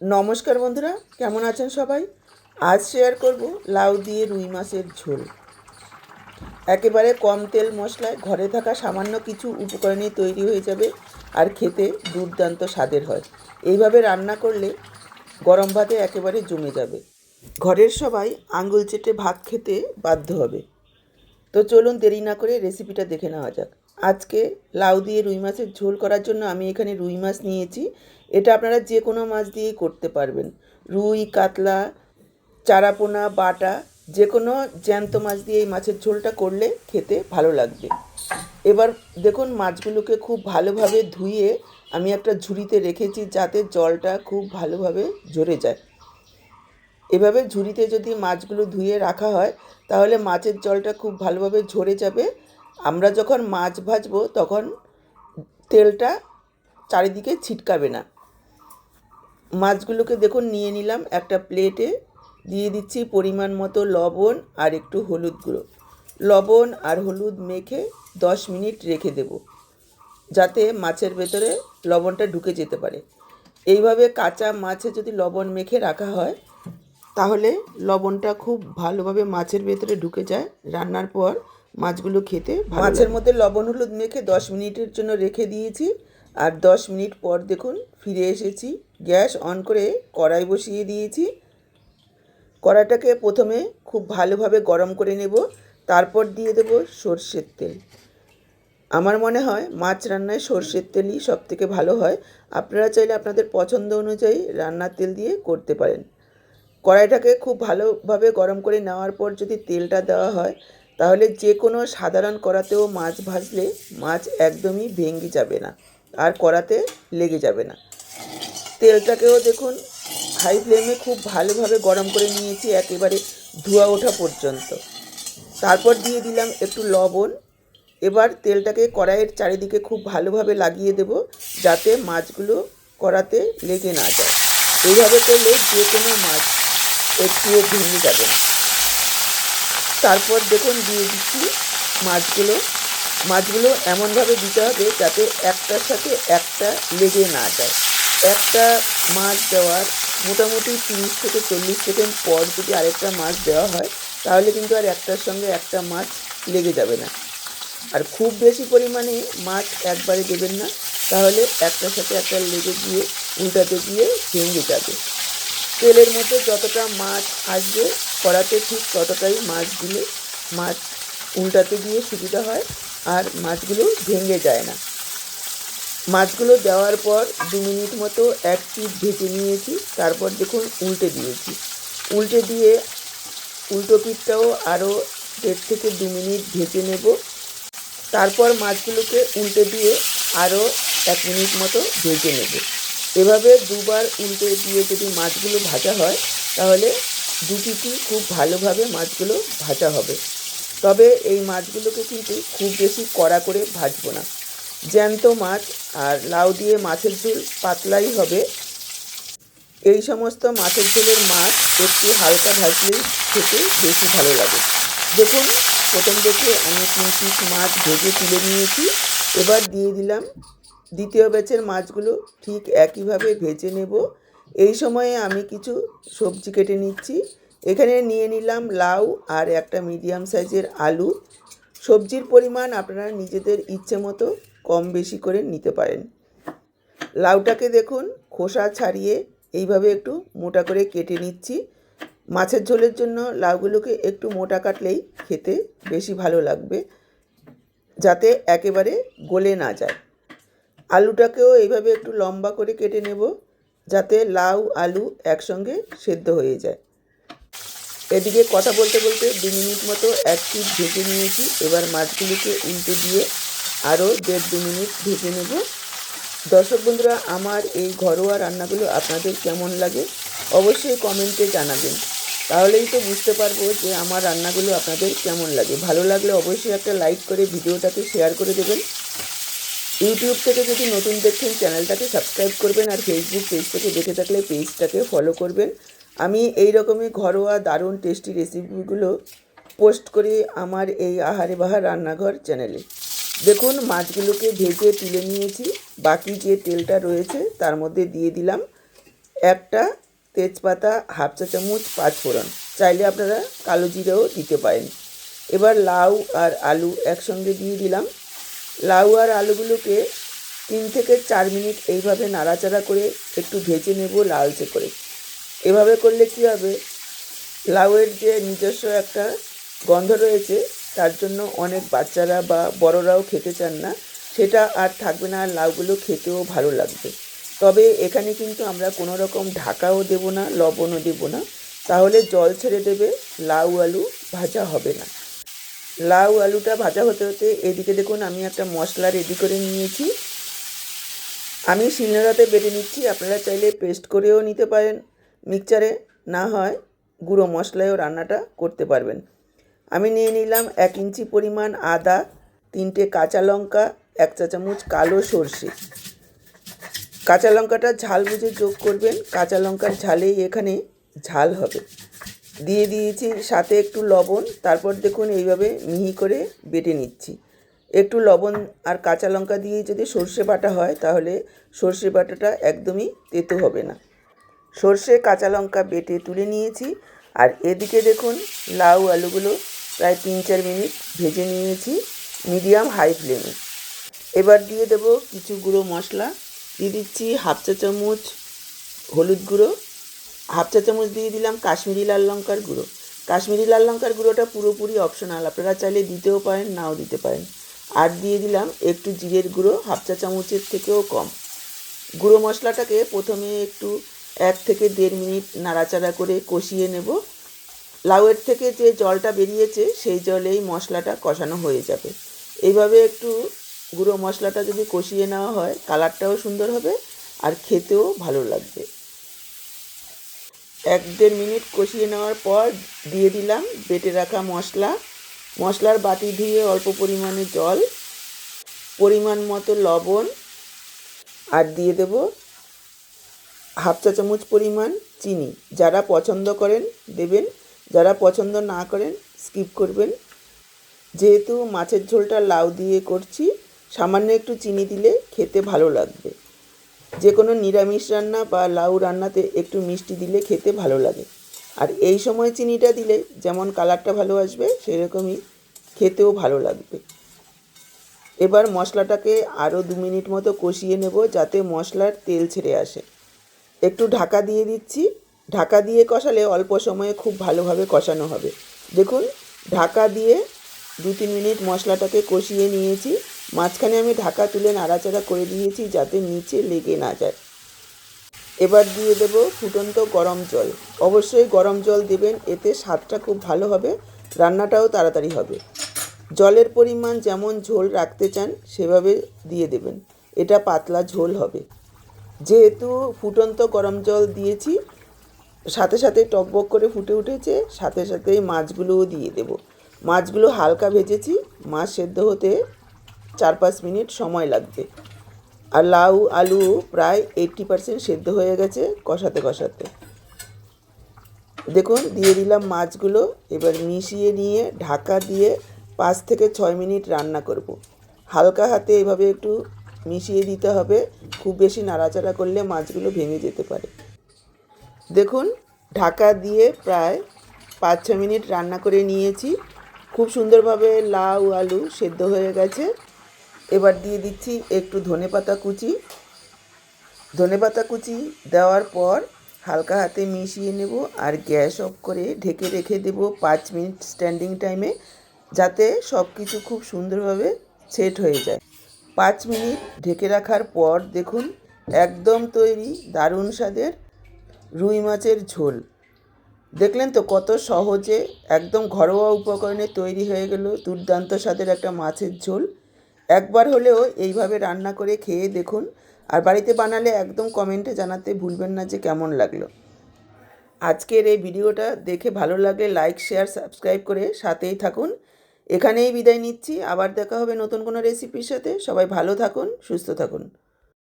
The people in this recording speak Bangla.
নমস্কার বন্ধুরা, কেমন আছেন সবাই? আজ শেয়ার করব লাউ দিয়ে রুই মাছের ঝোল। একেবারে কম তেল মশলায় ঘরে থাকা সামান্য কিছু উপকরণে তৈরি হয়ে যাবে আর খেতে দুর্দান্ত স্বাদের হয়। এইভাবে রান্না করলে গরম ভাতে একেবারে জমে যাবে। ঘরের সবাই আঙুল চেটে ভাত খেতে বাধ্য হবে। তো চলুন দেরি না করে রেসিপিটা দেখে নেওয়া যাক। আজকে লাউ দিয়ে রুই মাছের ঝোল করার জন্য আমি এখানে রুই মাছ নিয়েছি। এটা আপনারা যে কোনো মাছ দিয়েই করতে পারবেন। রুই, কাতলা, চারাপোনা, বাটা, যে কোনো জ্যান্ত মাছ দিয়ে এই মাছের ঝোলটা করলে খেতে ভালো লাগবে। এবার দেখুন মাছগুলোকে খুব ভালোভাবে ধুয়ে আমি একটা ঝুড়িতে রেখেছি যাতে জলটা খুব ভালোভাবে ঝরে যায়। এভাবে ঝুড়িতে যদি মাছগুলো ধুয়ে রাখা হয়, তাহলে মাছের জলটা খুব ভালোভাবে ঝরে যাবে। আমরা যখন মাছ ভাজবো তখন তেলটা চারিদিকে ছিটকাবে না। মাছগুলোকে দেখুন নিয়ে নিলাম একটা প্লেটে। দিয়ে দিচ্ছি পরিমাণ মতো লবণ আর একটু হলুদ গুঁড়ো। লবণ আর হলুদ মেখে দশ মিনিট রেখে দেব যাতে মাছের ভেতরে লবণটা ঢুকে যেতে পারে। এইভাবে কাঁচা মাছে যদি লবণ মেখে রাখা হয় তাহলে লবণটা খুব ভালোভাবে মাছের ভেতরে ঢুকে যায়। রান্নার পর মাছগুলো খেতে মাছের মধ্যে লবণ হলুদ মেখে দশ মিনিটের জন্য রেখে দিয়েছি। আর দশ মিনিট পর দেখুন ফিরে এসেছি। গ্যাস অন করে কড়াই বসিয়ে দিয়েছি। কড়াইটাকে প্রথমে খুব ভালোভাবে গরম করে নেব, তারপর দিয়ে দেব সর্ষের তেল। আমার মনে হয় মাছ রান্নায় সর্ষের তেলই সব থেকে ভালো হয়। আপনারা চাইলে আপনাদের পছন্দ অনুযায়ী রান্নার তেল দিয়ে করতে পারেন। কড়াইটাকে খুব ভালোভাবে গরম করে নেওয়ার পর যদি তেলটা দেওয়া হয়, তাহলে যে কোনো সাধারণ কড়াতেও মাছ ভাজলে মাছ একদমই ভেঙে যাবে না। আর কড়াতে লেগে যাবে না। তেলটাকেও দেখুন হাই ফ্লেমে খুব ভালোভাবে গরম করে নিয়েছি, একেবারে ধোয়া ওঠা পর্যন্ত। তারপর দিয়ে দিলাম একটু লবণ। এবার তেলটাকে কড়াইয়ের চারিদিকে খুব ভালোভাবে লাগিয়ে দেব, যাতে মাছগুলো কড়াতে লেগে না যায়। এইভাবে করলে যে কোনো মাছ একটুও ভেঙে যাবে না। তারপর দেখুন, দিয়ে দিচ্ছি মাছগুলো। মাছগুলো এমনভাবে দিতে হবে যাতে একটার সাথে একটা লেগে না যায়। একটা মাছ দেওয়ার মোটামুটি তিরিশ থেকে চল্লিশ সেকেন্ড পর যদি আরেকটা মাছ দেওয়া হয়, তাহলে কিন্তু আর একটার সঙ্গে একটা মাছ লেগে যাবে না। আর খুব বেশি পরিমাণে মাছ একবারে দেবেন না, তাহলে একটার সাথে একটা লেগে গিয়ে উল্টাতে গিয়ে ভেঙে যাবে। তেলের মধ্যে যতটা মাছ আসবে, কড়াতে ঠিক ততটাই মাছ দিলে মাছ উল্টাতে গিয়ে সুবিধা হয়। আর মাছগুলো ভেঙে যায় না। মাছগুলো দেওয়ার পর দু মিনিট মতো এক পিঠ ভেজে নিয়েছি, তারপর দেখুন উল্টে দিয়েছি। উল্টে দিয়ে উল্টো পিঠটাও আরও দেড় থেকে দু মিনিট ভেজে নেব। তারপর মাছগুলোকে উল্টে দিয়ে আরও এক মিনিট মতো ভেজে নেব। এভাবে দুবার উল্টে দিয়ে যদি মাছগুলো ভাজা হয়, তাহলে দু পিঠই খুব ভালোভাবে মাছগুলো ভাজা হবে। তবে এই মাছগুলোকে কিন্তু খুব বেশি কড়া করে ভাজবো না। জ্যান্ত মাছ আর লাউ দিয়ে মাছের ঝোল পাতলাই হবে। এই সমস্ত মাছের ঝোলের মাছ একটু হালকা ভাজলেই খেতে বেশি ভালো লাগে। দেখুন, প্রথম দেখে আমি তিন পিস মাছ ভেজে তুলে নিয়েছি। এবার দিয়ে দিলাম। দ্বিতীয় ব্যাচের মাছগুলো ঠিক একইভাবে ভেজে নেব। এই সময়ে আমি কিছু সবজি কেটে নিচ্ছি। এখানে নিয়ে নিলাম লাউ আর একটা মিডিয়াম সাইজের আলু। সবজির পরিমাণ আপনারা নিজেদের ইচ্ছে মতো কম বেশি করে নিতে পারেন। লাউটাকে দেখুন, খোসা ছাড়িয়ে এইভাবে একটু মোটা করে কেটে নিচ্ছি। মাছের ঝোলের জন্য লাউগুলোকে একটু মোটা কাটলেই খেতে বেশি ভালো লাগবে, যাতে একেবারে গলে না যায়। আলুটাকেও এইভাবে একটু লম্বা করে কেটে নেব, যাতে লাউ, আলু একসঙ্গে সেদ্ধ হয়ে যায়। এদিকে কথা বলতে বলতে দু মিনিট মতো এক পিঠ ভেজে নিয়েছি। এবার মাছগুলিকে উল্টে দিয়ে আরও দেড় দু মিনিট ভেজে নেব। দর্শক বন্ধুরা, আমার এই ঘরোয়া রান্নাগুলো আপনাদের কেমন লাগে অবশ্যই কমেন্টে জানাবেন। তাহলেই তো বুঝতে পারব যে আমার রান্নাগুলো আপনাদের কেমন লাগে। ভালো লাগলে অবশ্যই একটা লাইক করে ভিডিওটাকে শেয়ার করে দেবেন। ইউটিউব থেকে যদি নতুন দেখছেন, চ্যানেলটাকে সাবস্ক্রাইব করবেন আর ফেসবুক পেজ থেকে দেখে থাকলে পেজটাকে ফলো করবেন। আমি এই রকমই ঘরোয়া দারুণ টেস্টি রেসিপিগুলো পোস্ট করি আমার এই আহারে বাহার রান্নাঘর চ্যানেলে দেখুন, মাছগুলোকে ভেজে তুলে নিয়েছি। বাকি যে তেলটা রয়েছে, তার মধ্যে দিয়ে দিলাম একটা তেজপাতা হাফ চা চামচ পাঁচফোড়ন চাইলে আপনারা কালো জিরেও দিতে পারেন। এবার লাউ আর আলু একসঙ্গে দিয়ে দিলাম। লাউ আর আলুগুলোকে তিন থেকে চার মিনিট এইভাবে নাড়াচাড়া করে একটু ভেজে নেব লালচে করে। এভাবে করলে কী হবে? লাউয়ের যে নিজস্ব একটা গন্ধ রয়েছে, তার জন্য অনেক বাচ্চারা বা বড়রাও খেতে চান না। সেটা আর থাকবে না, আর লাউগুলো খেতেও ভালো লাগবে। তবে এখানে কিন্তু আমরা কোনো রকম ঢাকাও দেব না, লবণও দেব না। তাহলে জল ছেড়ে দেবে, লাউ আলু ভাজা হবে না। লাউ আলুটা ভাজা হতে হতে এদিকে দেখুন, আমি একটা মশলা রেডি করে নিয়েছি। আমি শিলনোড়াতে বেটে নিচ্ছি, আপনারা চাইলে পেস্ট করেও নিতে পারেন। মিক্সচারে না হয় গুঁড়ো মশলায়ও রান্নাটা করতে পারবেন। আমি নিয়ে নিলাম এক ইঞ্চি পরিমাণ আদা, তিনটে কাঁচা লঙ্কা, এক চা চামচ কালো সর্ষে। কাঁচা লঙ্কাটা ঝাল বুঝে যোগ করবেন। কাঁচা লঙ্কার ঝালেই এখানে ঝাল হবে। দিয়ে দিয়েছি সাথে একটু লবণ। তারপর দেখুন এইভাবে মিহি করে বেটে নিচ্ছি। একটু লবণ আর কাঁচা লঙ্কা দিয়ে যদি সর্ষে বাটা হয়, তাহলে সর্ষে বাটাটা একদমই তেতো হবে না। সর্ষে, কাঁচা লঙ্কা বেটে তুলে নিয়েছি। আর এদিকে দেখুন, লাউ আলুগুলো প্রায় তিন চার মিনিট ভেজে নিয়েছি, মিডিয়াম হাই ফ্লেমে। এবার দিয়ে দেব কিছু গুঁড়ো মশলা। দিয়ে দিচ্ছি হাফ চা চামচ হলুদ গুঁড়ো। হাফ চা চামচ দিয়ে দিলাম কাশ্মীরি লাল লঙ্কার গুঁড়ো। কাশ্মীরি লাল লঙ্কার গুঁড়োটা পুরোপুরি অপশনাল। আপনারা চাইলে দিতেও পারেন, নাও দিতে পারেন। আর দিয়ে দিলাম একটু জিরের গুঁড়ো, হাফ চা চামচের থেকেও কম। গুঁড়ো মশলাটাকে প্রথমে একটু এক থেকে দেড় মিনিট নাড়াচাড়া করে কষিয়ে নেব। লাউয়ের থেকে যে জলটা বেরিয়েছে, সেই জলেই মশলাটা কষানো হয়ে যাবে। এইভাবে একটু গুঁড়ো মশলাটা যদি কষিয়ে নেওয়া হয়, কালারটাও সুন্দর হবে আর খেতেও ভালো লাগবে। এক দেড় মিনিট কষিয়ে নেওয়ার পর দিয়ে দিলাম বেটে রাখা মশলা। মশলার বাটি ধুয়ে অল্প পরিমাণে জল, পরিমাণ মতো লবণ আর দিয়ে দেব হাফ চা চামচ পরিমাণ চিনি। যারা পছন্দ করেন, দেবেন। যারা পছন্দ না করেন, স্কিপ করবেন। যেহেতু মাছের ঝোলটা লাউ দিয়ে করছি, সামান্য একটু চিনি দিলে খেতে ভালো লাগবে। যে কোনো নিরামিষ রান্না বা লাউ রান্নাতে একটু মিষ্টি দিলে খেতে ভালো লাগে। আর এই সময় চিনিটা দিলে যেমন কালারটা ভালো আসবে, সেরকমই খেতেও ভালো লাগবে। এবার মশলাটাকে আরও দু মিনিট মতো কষিয়ে নেব যাতে মশলার তেল ছেড়ে আসে। একটু ঢাকা দিয়ে দিচ্ছি। ঢাকা দিয়ে কষালে অল্প সময়ে খুব ভালোভাবে কষানো হবে। দেখুন, ঢাকা দিয়ে দু তিন মিনিট মশলাটাকে কষিয়ে নিয়েছি। মাঝখানে আমি ঢাকা তুলে নাড়াচাড়া করে দিয়েছি যাতে নিচে লেগে না যায়। এবার দিয়ে দেব ফুটন্ত গরম জল। অবশ্যই গরম জল দেবেন, এতে স্বাদটা খুব ভালো হবে, রান্নাটাও তাড়াতাড়ি হবে। জলের পরিমাণ যেমন ঝোল রাখতে চান, সেভাবে দিয়ে দেবেন। এটা পাতলা ঝোল হবে। যেহেতু ফুটন্ত গরম জল দিয়েছি, সাথে সাথে টকবক করে ফুটে উঠেছে, সাথে সাথে মাছগুলোও দিয়ে দেব। মাছগুলো হালকা ভেজেছি, মাছ সেদ্ধ হতে চার পাঁচ মিনিট সময় লাগবে। আর লাউ, আলু প্রায় এইট্টি পারসেন্ট সেদ্ধ হয়ে গেছে কষাতে কষাতে। দেখুন, দিয়ে দিলাম মাছগুলো, এবার মিশিয়ে নিয়ে ঢাকা দিয়ে পাঁচ থেকে ছয় মিনিট রান্না করব। হালকা হাতে এভাবে একটু মিশিয়ে দিতে হবে। খুব বেশি নাড়াচাড়া করলে মাছগুলো ভেঙে যেতে পারে। দেখুন, ঢাকা দিয়ে প্রায় পাঁচ ছ মিনিট রান্না করে নিয়েছি। খুব সুন্দরভাবে লাউ, আলু সেদ্ধ হয়ে গেছে। এবার দিয়ে দিচ্ছি একটু ধনেপাতা কুচি। ধনেপাতা কুচি দেওয়ার পর হালকা হাতে মিশিয়ে নেব আর গ্যাস অফ করে ঢেকে রেখে দেব পাঁচ মিনিট স্ট্যান্ডিং টাইমে, যাতে সব কিছু খুব সুন্দরভাবে সেট হয়ে যায়। পাঁচ মিনিট ঢেকে রাখার পর দেখুন একদম তৈরি দারুণ স্বাদের রুই মাছের ঝোল। দেখলেন তো কত সহজে একদম ঘরোয়া উপকরণে তৈরি হয়ে গেল দুর্দান্ত স্বাদের একটা মাছের ঝোল। একবার হলেও এইভাবে রান্না করে খেয়ে দেখুন আর বাড়িতে বানালে একদম কমেন্টে জানাতে ভুলবেন না যে কেমন লাগল। আজকের এই ভিডিওটা দেখে ভালো লাগলে লাইক শেয়ার সাবস্ক্রাইব করে সাথেই থাকুন। এখানেই বিদায় নিচ্ছি, আবার দেখা হবে নতুন কোনো রেসিপির সাথে। সবাই ভালো থাকুন, সুস্থ থাকুন।